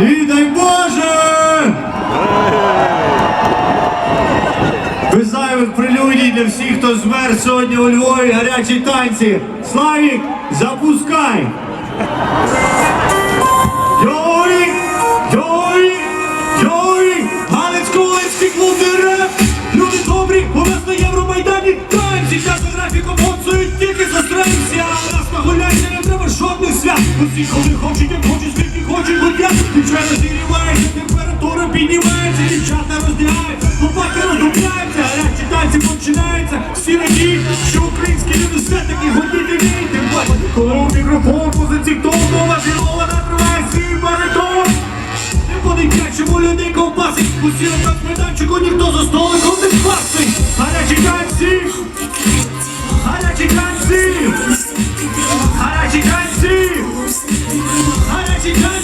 І дай Боже! Без зайвих прелюдій для всіх, хто змер сьогодні у Львові гарячі танці. Славік, запускай! Йой! Йой! Йой! Галицько-Олецький клуб! Люди добрі, у нас на Євромайдані танці! Час графіком гонцують тільки застрелився! А нас не треба жодних свят! Усі коли хочуть, як хочуть, позицій довго Жінова натриває свій баритон. Не буде чому людей ковбаси, усі на танцмайданчику, ніхто за столиком не класний. Гарячі танці! Гарячі танці! Гарячі танці! Гарячі танці!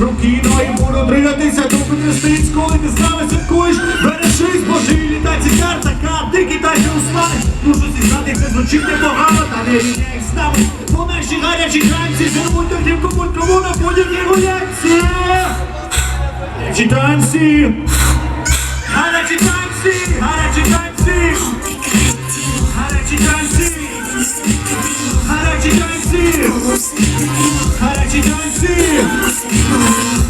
Рукіною буду дригатися, то підрестись, коли ти з нами святкуєш, бережись, божий та ці карта, кат, ти китайся устанеш, Можу зіграти, це звучить непогано, та не рівняй ставиш. По нашій гарячій танці, зірвуть тоді в комусь кому на подібні гуляці. Гарячі танці, гарячі танці, гарячі танці, гарячі танці, гарячі танці. dönsün. Harekçi dönsün.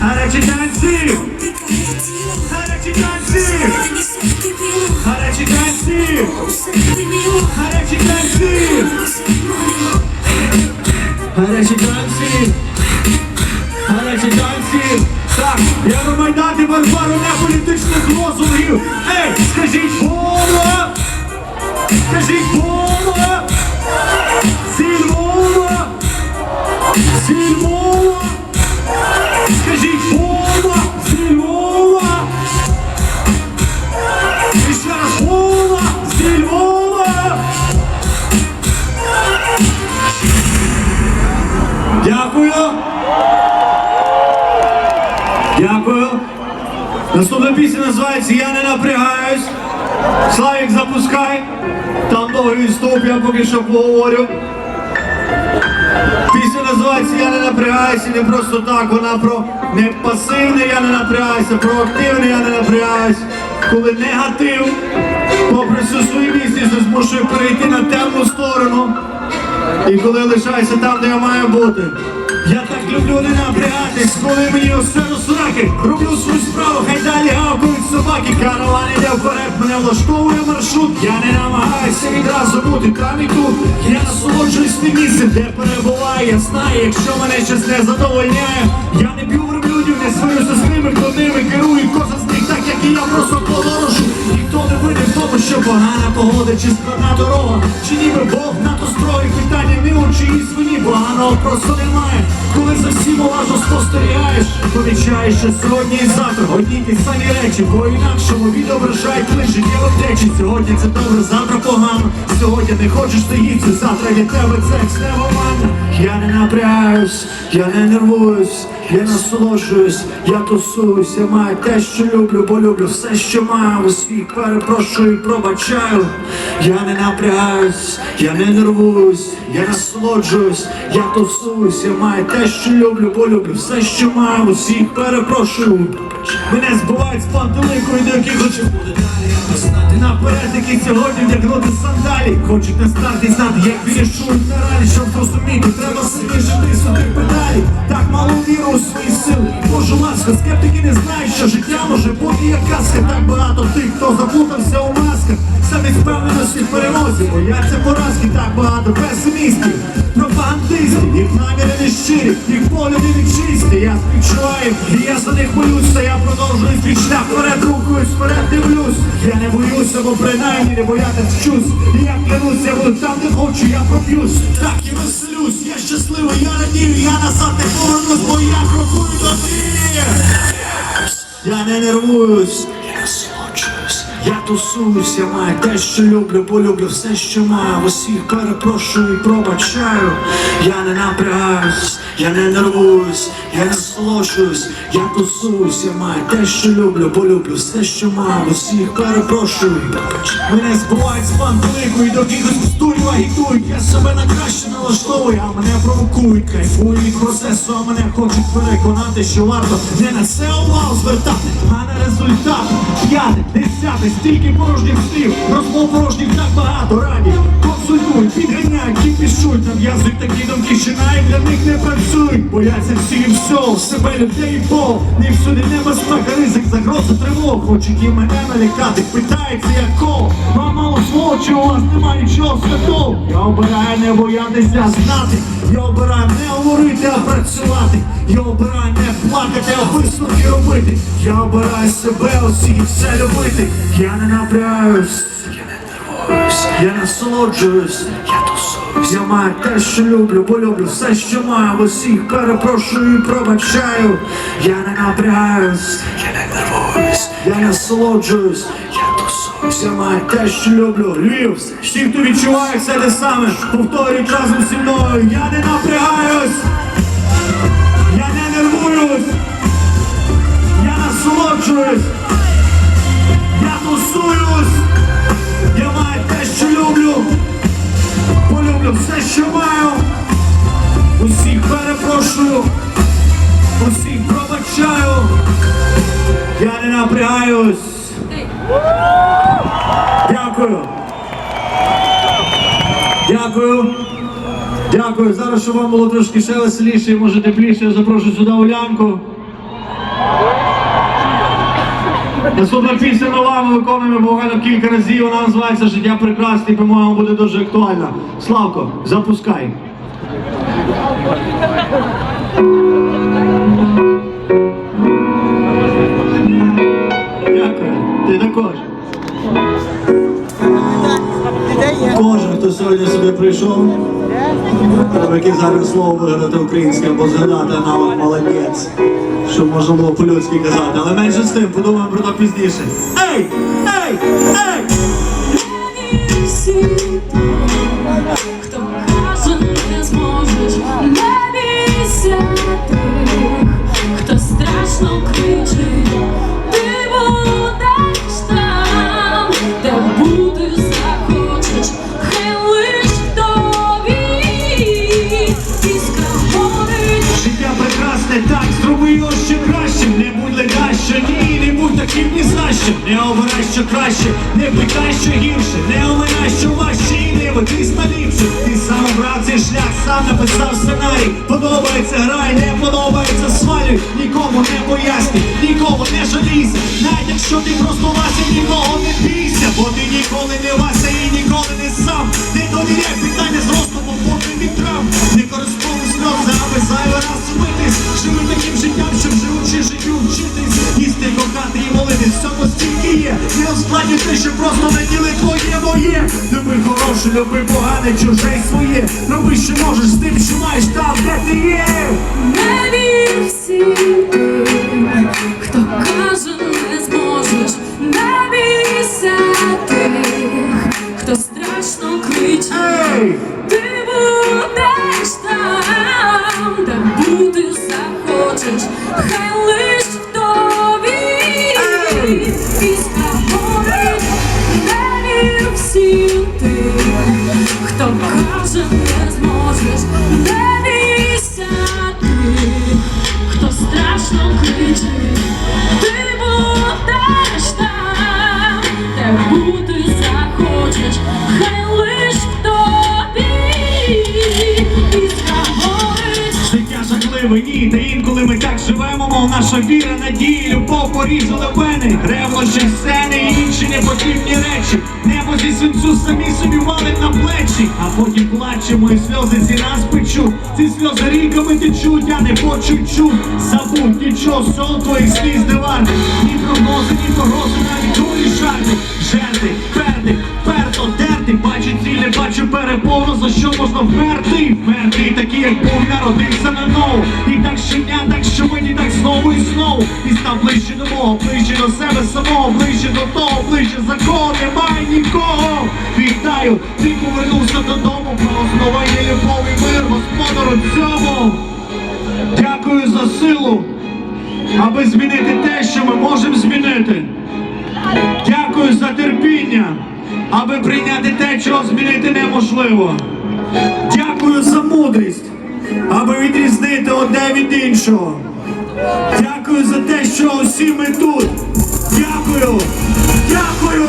Harekçi dönsün. Harekçi dönsün. Harekçi dönsün. Harekçi dönsün. Harekçi dönsün. Harekçi dönsün. Tak, я думаю, да, ты подбору не Наступна пісня називається Я не напрягаюсь. Славік, запускай. Там довгий вступ, я поки що поговорю. Пісня називається Я не напрягаюся, не просто так, вона про не пасивне я не напрягаюся, про активне я не напрягаюсь. Коли негатив, попри всю свою місність, змушує перейти на темну сторону. І коли лишаюся там, де я маю бути. Я так люблю не напрягатись, коли мені усе розсраки. Роблю влаштовує маршрут. Я не намагаюся відразу бути там і. Я насолоджуюсь тим місцем, де перебуваю. Я знаю, якщо мене щось не задовольняє. Я не п'ю верблюдів, не сварюся з ними, хто я просто подорожу. Ніхто не винен в тому, що погана погода чи складна дорога. Чи ніби Бог надто строгий питання не у чиїсь вині поганого просто немає. Коли за всім уважно спостерігаєш, помічаєш, що сьогодні і завтра одні ті самі речі, по інакшому відображають лише втечі. Сьогодні це добре, завтра погано. Сьогодні не хочеш ти завтра для тебе це все нормально. Я не напрягаюсь, я не нервуюсь, я насолоджуюсь, я тусуюсь, я маю те, що люблю, бо люблю все, що маю свій перепрошую і пробачаю. Я не напрягаюсь, я не нервуюсь, я насолоджуюсь, я тусуюсь, я маю те, що люблю, бо люблю все, що маю у всіх перепрошую. Мене збивають з пантелику і до яких хочу буде далі. Знати наперед, які сьогодні вдягнути сандалі. Хочуть не стати знати, як вирішують на ралі, щоб зрозуміти, треба собі жити сюди педалі. Так мало віру у свої сили. Боже ласка, скептики не знають, що життя може бути як казка. Так багато тих, хто заплутався у масках. Самі впевнено всіх перемозі, бояться поразки, так багато песимістів, пропагандистів, їх наміри не щирі, їх погляди не чисті. Я співчуваю, і я за них боюся. Я продовжую свій шлях вперед рухаюсь, вперед дивлюсь. Я не боюся, бо принаймні не боятись вчусь. І я клянусь, я буду там, де хочу, я проб'юсь. Так і веселюсь, я щасливий, я радію, я назад не повернусь, бо я крокую до мрії. Я не нервуюсь, я насолоджуюсь, я тусуюсь, я маю те, що люблю, полюблю все, що маю. Усіх перепрошую і пробачаю. Я не напрягаюсь, я не нервуюсь, я не насолоджуюсь, я тусуюсь, я маю те, що люблю, полюблю все, що маю. Усіх перепрошую і. Мене збивають з пантелику і до якихось стулів агітують. Я себе на краще налаштовую, а мене провокують. Кайфую від процесу, а мене хочуть переконати, що варто не на це увагу звертати, а на результат. П'яте, десяте, стільки порожніх слів, розмов порожніх так багато раді. Консультують, підганяють, кіпішують, нав'язують такі думки, навіть для них не працюють. Бояться всі і всього, в себе людей і пол. Не всюди небезпека, ризик, загроза, тривог. Хочуть і мене налякати, питається як кол. Вам мало свого, чи у вас немає нічого святого. Я обираю не боятися знати. Я обираю не говорити, а працювати. Я обираю не плакати, а висновки робити. Я обираю себе усіх все любити. Я не напрягаюсь, я не нервуюсь, я насолоджуюсь, я тусуюсь. Я маю те, що люблю, полюблю все, що маю. Усіх перепрошую і пробачаю. Я не напрягаюсь, я не нервуюсь, я насолоджуюсь, я тусуюсь. Я маю те, що люблю. Львів, всі, хто відчуває все те саме, повторюють разом зі мною. Я не напрягаюсь. Я не нервуюсь, я насолоджуюсь, тусуюсь, я маю те, що люблю, полюблю все, що маю, усіх перепрошую, усіх пробачаю, я не напрягаюсь. Дякую. Дякую. Дякую. Зараз, щоб вам було трошки ще веселіше і може тепліше, я запрошую сюди Улянку. Наступна пісня нова, виконуємо буквально кілька разів. Вона називається Життя прекрасне і, по-моєму, буде дуже актуальна. Славко, запускай. Дякую. Ти також. Кожен, хто сьогодні сюди прийшов, яке зараз слово вигадати українське або згадати аналог молодець, щоб можна було по-людськи казати. Але менше з тим, подумаємо про то пізніше. Ей! Ей! Ей! Краще, не плекай, що гірше, не оминай, що важче, і не ведись на ліпше. Ти сам обрав цей шлях, сам написав сценарій. Подобається грай, не подобається свалюй. Нікому не пояснюй, нікому не жалійся. Навіть якщо ти просто Вася, нікого не бійся, бо ти ніколи не Вася і ніколи не сам. Не довіряй питання з розумом, поки від травм. Не користуй сльози, аби зайвий раз вмитись. Живи таким життям, щоб живучи життю вчитись. Їсти, кохати і молитись, всього стільки. Не розкладюй те, що просто не діли твоє моє. Люби хороше, люби погане, чуже й своє. Роби, що можеш з тим, що маєш там, де ти є. Не вір всім тим, хто каже, не зможеш, не бійся тих, хто страшно кричить, хто каже, не зможеш, не бійся тих, хто страшно кричить, ти будеш там, де бути захочеш, хай лиш тобі. Іскра горить. Життя жахливе, ні, та інколи ми так живемо, мов наша віра, надії, любов порізали вени, ревнощі, сцени інші непотрібні речі. Зі свинцю самі собі валить на плечі, а потім плачемо і сльози ці нас печуть. Ці сльози ріками течуть, я не хочу чуть. Забудь нічого, сон твоїх сліз не варти. Ні прогнози, ні погрози, навіть долі жарти. Жерти, перти, перто, дерти. Бачу цілі, бачу переповну, за що можна вмерти. Вмерти, такий, як був, народився на нову. І так щодня, так щомиті, так знову і знову. І став ближче до мого, ближче до себе самого, ближче до того, ближче за немає. Вітаю, ти повернувся додому, благословення, любов і мир, господару цьому. Дякую за силу, аби змінити те, що ми можемо змінити. Дякую за терпіння, аби прийняти те, чого змінити неможливо. Дякую за мудрість, аби відрізнити одне від іншого. Дякую за те, що усі ми тут. Дякую! Дякую!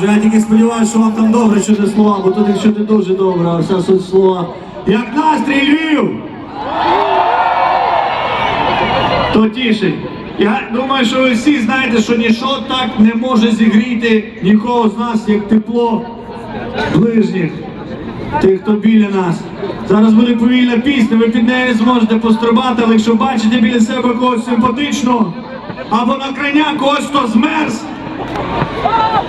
Боже, я тільки сподіваюся, що вам там добре чути слова, бо тут їх чути дуже добре, а все суть слова. Як настрій Львів! То тішить. Я думаю, що ви всі знаєте, що ніщо так не може зігріти нікого з нас, як тепло ближніх, тих, хто біля нас. Зараз буде повільна пісня, ви під нею зможете пострибати, але якщо бачите біля себе когось симпатичного або на крайня когось, хто змерз,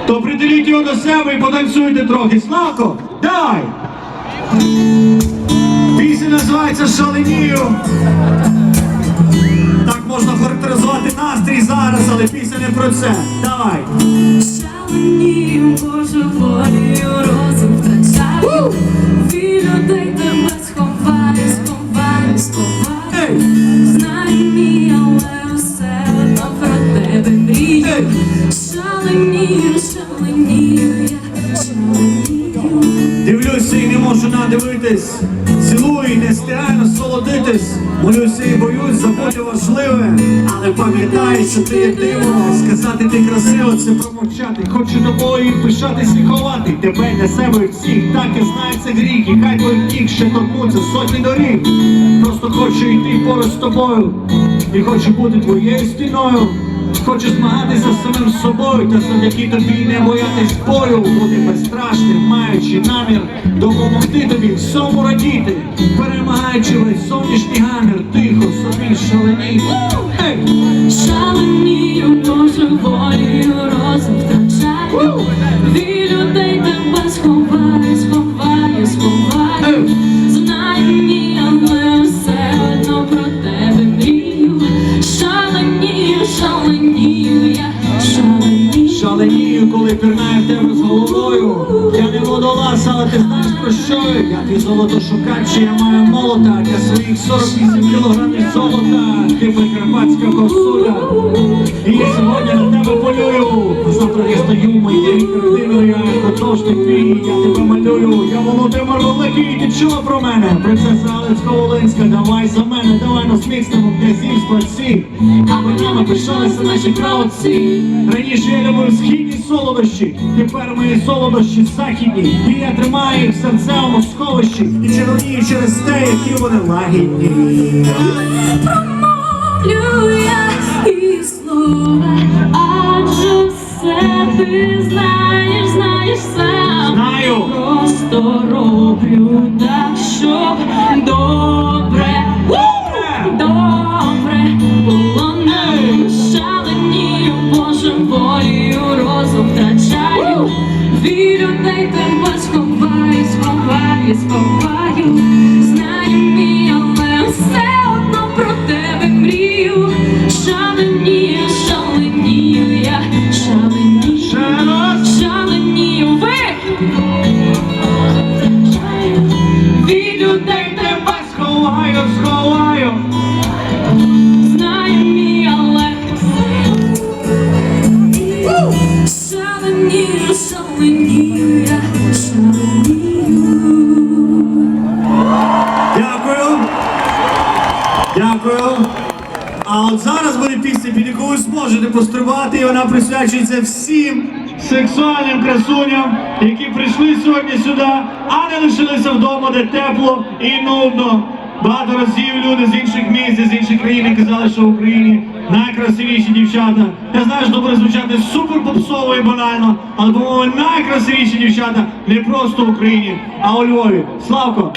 то приділіть його до себе і потанцюйте трохи. Славко, дай! Пісня називається Шаленію. Так можна характеризувати настрій зараз, але пісня не про це. Давай! Важливе. Але пам'ятай, що ти є диво. Сказати ти красиво, це промовчати. Хочу тобою пишатись і ховати. Тебе для себе всіх. Так я знаю, це гріх. І хай твій втік ще торкнуться сотні доріг. Просто хочу йти поруч з тобою. І хочу бути твоєю стіною. Хочу змагатися з самим собою, та завдяки тобі не боятись бою, бути безстрашним, маючи намір допомогти тобі всьому радіти, перемагаючи весь сонячний гамір, тихо собі шаленій. Шаленію божеволію розум Коли в тебе з головою. Я не водолаз, але ти знаєш про що я? Твій золотошукач, я маю молота для своїх 48 кілограмів золота. Ти прикарпатська косуля. І я сьогодні на тебе полюю. А завтра я стою моєю картиною, я художник твій, я тебе малюю. Я Володимир Великий, ти чула про мене? Принцеса Галицька Волинська, давай за мене, давай нас міцнемо князівства всі. Аби нами пишалися наші праотці. Раніше я любив східні солодощі, тепер мої солодощі західні. І я тримаю їх в серцевому сховищі. І червонію через те, які вони лагідні. Промовлю я і слова Адже все ти знаєш, знаєш сам Знаю. Просто роблю так, щоб добре, добре сховаю, сховаю. Дякую. А от зараз буде пісня, під яку ви зможете пострибати, і вона присвячується всім сексуальним красуням, які прийшли сьогодні сюди, а не лишилися вдома, де тепло і нудно. Багато разів люди з інших місць, з інших країн казали, що в Україні найкрасивіші дівчата. Я знаю, що буде звучати супер попсово і банально, але, по-моєму, найкрасивіші дівчата не просто в Україні, а у Львові. Славко!